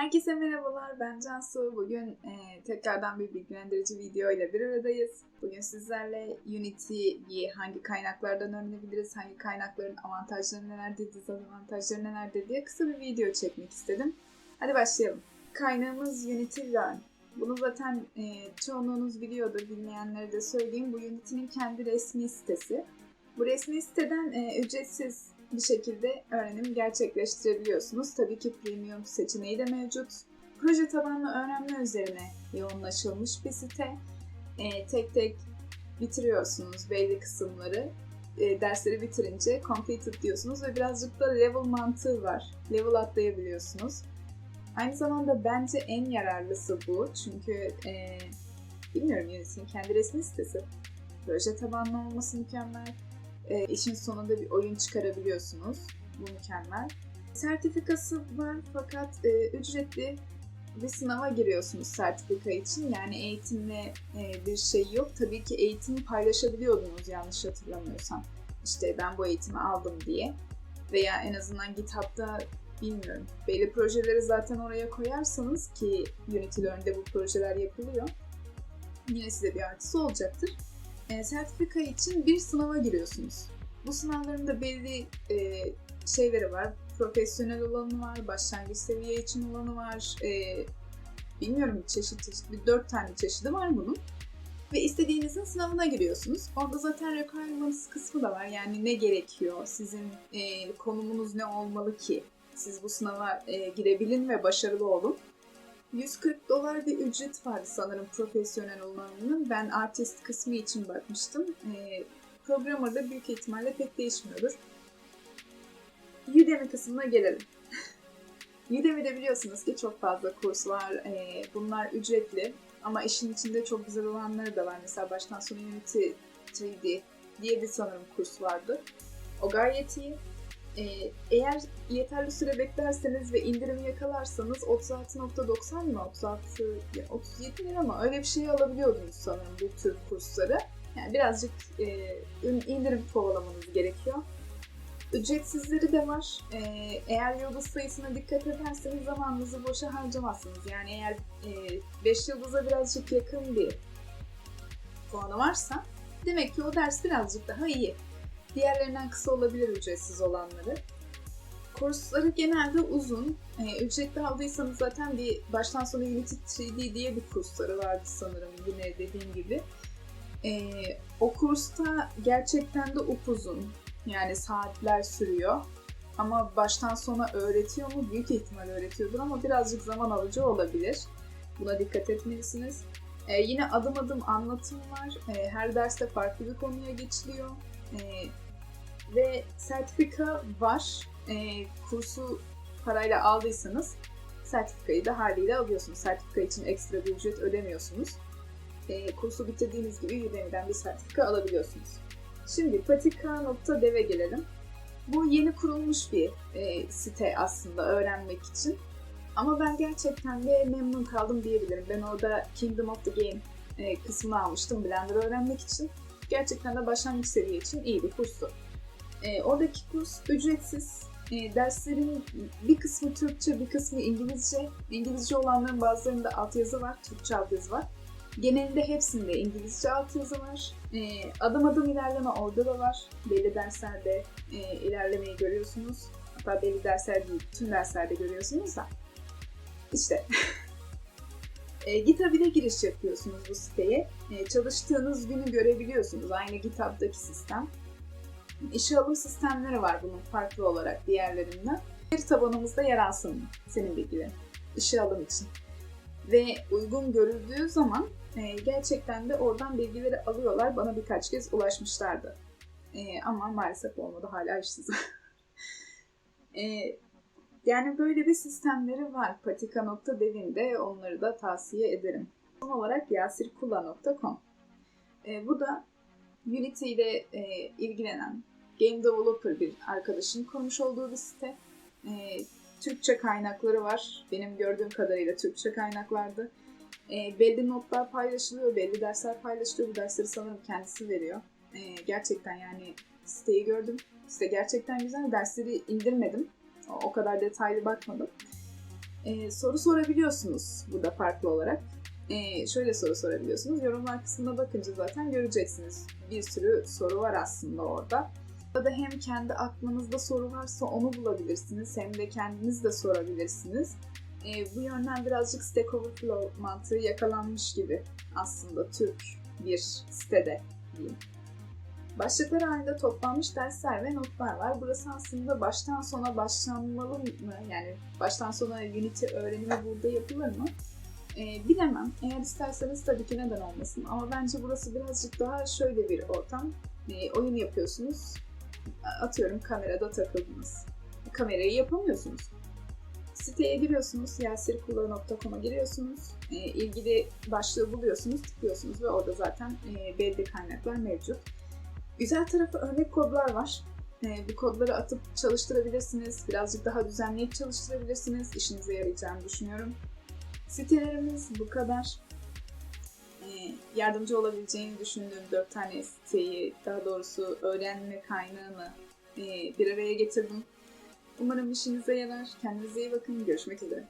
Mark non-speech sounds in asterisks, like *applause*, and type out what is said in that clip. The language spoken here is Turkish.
Herkese merhabalar, ben Cansu. Bugün e, tekrardan bir bilgilendirici video ile bir aradayız. Bugün sizlerle Unity'yi hangi kaynaklardan öğrenebiliriz, hangi kaynakların avantajları nelerdir, dezavantajları nelerdir diye kısa bir video çekmek istedim. Hadi başlayalım. Kaynağımız Unity Learn. Bunu zaten e, çoğunluğunuz biliyordur, bilmeyenlere de söyleyeyim. Bu Unity'nin kendi resmi sitesi. Bu resmi siteden e, ücretsiz bir şekilde öğrenim gerçekleştirebiliyorsunuz. Tabii ki premium seçeneği de mevcut. Proje tabanlı öğrenme üzerine yoğunlaşılmış bir site. E, tek tek bitiriyorsunuz belli kısımları. E, dersleri bitirince completed diyorsunuz ve birazcık da level mantığı var. Level atlayabiliyorsunuz. Aynı zamanda bence en yararlısı bu. Çünkü e, bilmiyorum Unity'nin kendi resmi sitesi. Proje tabanlı olması mükemmel e, işin sonunda bir oyun çıkarabiliyorsunuz. Bu mükemmel. Sertifikası var fakat e, ücretli bir sınava giriyorsunuz sertifika için. Yani eğitimle e, bir şey yok. Tabii ki eğitimi paylaşabiliyordunuz yanlış hatırlamıyorsam. İşte ben bu eğitimi aldım diye. Veya en azından GitHub'da bilmiyorum. Belli projeleri zaten oraya koyarsanız ki Unity Learn'de bu projeler yapılıyor. Yine size bir artısı olacaktır e, sertifika için bir sınava giriyorsunuz. Bu sınavların da belli e, şeyleri var. Profesyonel olanı var, başlangıç seviye için olanı var. E, bilmiyorum çeşit çeşit, bir dört tane çeşidi var bunun. Ve istediğinizin sınavına giriyorsunuz. Orada zaten requirements kısmı da var. Yani ne gerekiyor, sizin e, konumunuz ne olmalı ki siz bu sınava e, girebilin ve başarılı olun. 140 dolar bir ücret vardı sanırım profesyonel olanının. Ben artist kısmı için bakmıştım. E, programmer'da büyük ihtimalle pek değişmiyordur. Udemy kısmına gelelim. *laughs* Udemy'de biliyorsunuz ki çok fazla kurs var. E, bunlar ücretli ama işin içinde çok güzel olanları da var. Mesela baştan sona Unity 3D diye bir sanırım kurs vardı. O gayet iyi. Ee, eğer yeterli süre beklerseniz ve indirimi yakalarsanız 36.90 mı? 36, 37 lira mı? Öyle bir şey alabiliyordunuz sanırım bu tür kursları. Yani birazcık e, indirim kovalamanız gerekiyor. Ücretsizleri de var. Ee, eğer yıldız sayısına dikkat ederseniz zamanınızı boşa harcamazsınız. Yani eğer 5 e, yıldıza birazcık yakın bir puanı varsa demek ki o ders birazcık daha iyi. Diğerlerinden kısa olabilir ücretsiz olanları. Kursları genelde uzun. E, ücretli aldıysanız zaten bir baştan sona Unity 3D diye bir kursları vardı sanırım yine dediğim gibi. E, o kursta gerçekten de upuzun. Yani saatler sürüyor. Ama baştan sona öğretiyor mu? Büyük ihtimal öğretiyordur ama birazcık zaman alıcı olabilir. Buna dikkat etmelisiniz. Ee, yine adım adım anlatım var. Ee, her derste farklı bir konuya geçiliyor. E, ve sertifika var. E, kursu parayla aldıysanız sertifikayı da haliyle alıyorsunuz. Sertifika için ekstra bir ücret ödemiyorsunuz. E, kursu bitirdiğiniz gibi Udemy'den bir sertifika alabiliyorsunuz. Şimdi patika.dev'e gelelim. Bu yeni kurulmuş bir e, site aslında öğrenmek için. Ama ben gerçekten de memnun kaldım diyebilirim. Ben orada Kingdom of the Game e, kısmını almıştım Blender öğrenmek için gerçekten de başlangıç seviye için iyi bir kurstu. E, oradaki kurs ücretsiz. E, derslerin bir kısmı Türkçe, bir kısmı İngilizce. İngilizce olanların bazılarında altyazı var, Türkçe altyazı var. Genelinde hepsinde İngilizce altyazı var. E, adım adım ilerleme orada da var. Belli derslerde e, ilerlemeyi görüyorsunuz. Hatta belli dersler değil, tüm derslerde görüyorsunuz da. İşte *laughs* E, GitHub ile giriş yapıyorsunuz bu siteye. E, çalıştığınız günü görebiliyorsunuz. Aynı GitHub'daki sistem. İşe alım sistemleri var bunun farklı olarak diğerlerinden. Bir tabanımızda yer alsın senin bilgilerin. İşe alım için. Ve uygun görüldüğü zaman e, gerçekten de oradan bilgileri alıyorlar. Bana birkaç kez ulaşmışlardı. E, ama maalesef olmadı hala işsizim. *laughs* e, yani böyle bir sistemleri var. Patika.dev'in de onları da tavsiye ederim. Son olarak yasirkula.com. E, bu da Unity ile e, ilgilenen game developer bir arkadaşın kurmuş olduğu bir site. E, Türkçe kaynakları var. Benim gördüğüm kadarıyla Türkçe kaynaklardı. E, belli notlar paylaşılıyor, belli dersler paylaşılıyor. Bu dersleri sanırım kendisi veriyor. E, gerçekten yani siteyi gördüm. Site gerçekten güzel. Dersleri indirmedim o kadar detaylı bakmadım. Ee, soru sorabiliyorsunuz burada farklı olarak. Ee, şöyle soru sorabiliyorsunuz. Yorumlar kısmına bakınca zaten göreceksiniz. Bir sürü soru var aslında orada. Orada hem kendi aklınızda soru varsa onu bulabilirsiniz hem de kendiniz de sorabilirsiniz. Ee, bu yönden birazcık Stack Overflow mantığı yakalanmış gibi aslında Türk bir sitede diyeyim. Başlıklar halinde toplanmış dersler ve notlar var. Burası aslında baştan sona başlanmalı mı? Yani baştan sona Unity öğrenimi burada yapılır mı? Ee, bilemem. Eğer isterseniz tabii ki neden olmasın. Ama bence burası birazcık daha şöyle bir ortam. Ee, oyun yapıyorsunuz. Atıyorum kamerada takıldınız. Kamerayı yapamıyorsunuz. Siteye giriyorsunuz, yasirkula.com'a giriyorsunuz. E, ilgili başlığı buluyorsunuz, tıklıyorsunuz ve orada zaten e, belli kaynaklar mevcut. Güzel tarafı örnek kodlar var. E, bu kodları atıp çalıştırabilirsiniz. Birazcık daha düzenleyip çalıştırabilirsiniz. İşinize yarayacağını düşünüyorum. Sitelerimiz bu kadar. E, yardımcı olabileceğini düşündüğüm 4 tane siteyi, daha doğrusu öğrenme kaynağını e, bir araya getirdim. Umarım işinize yarar. Kendinize iyi bakın. Görüşmek üzere.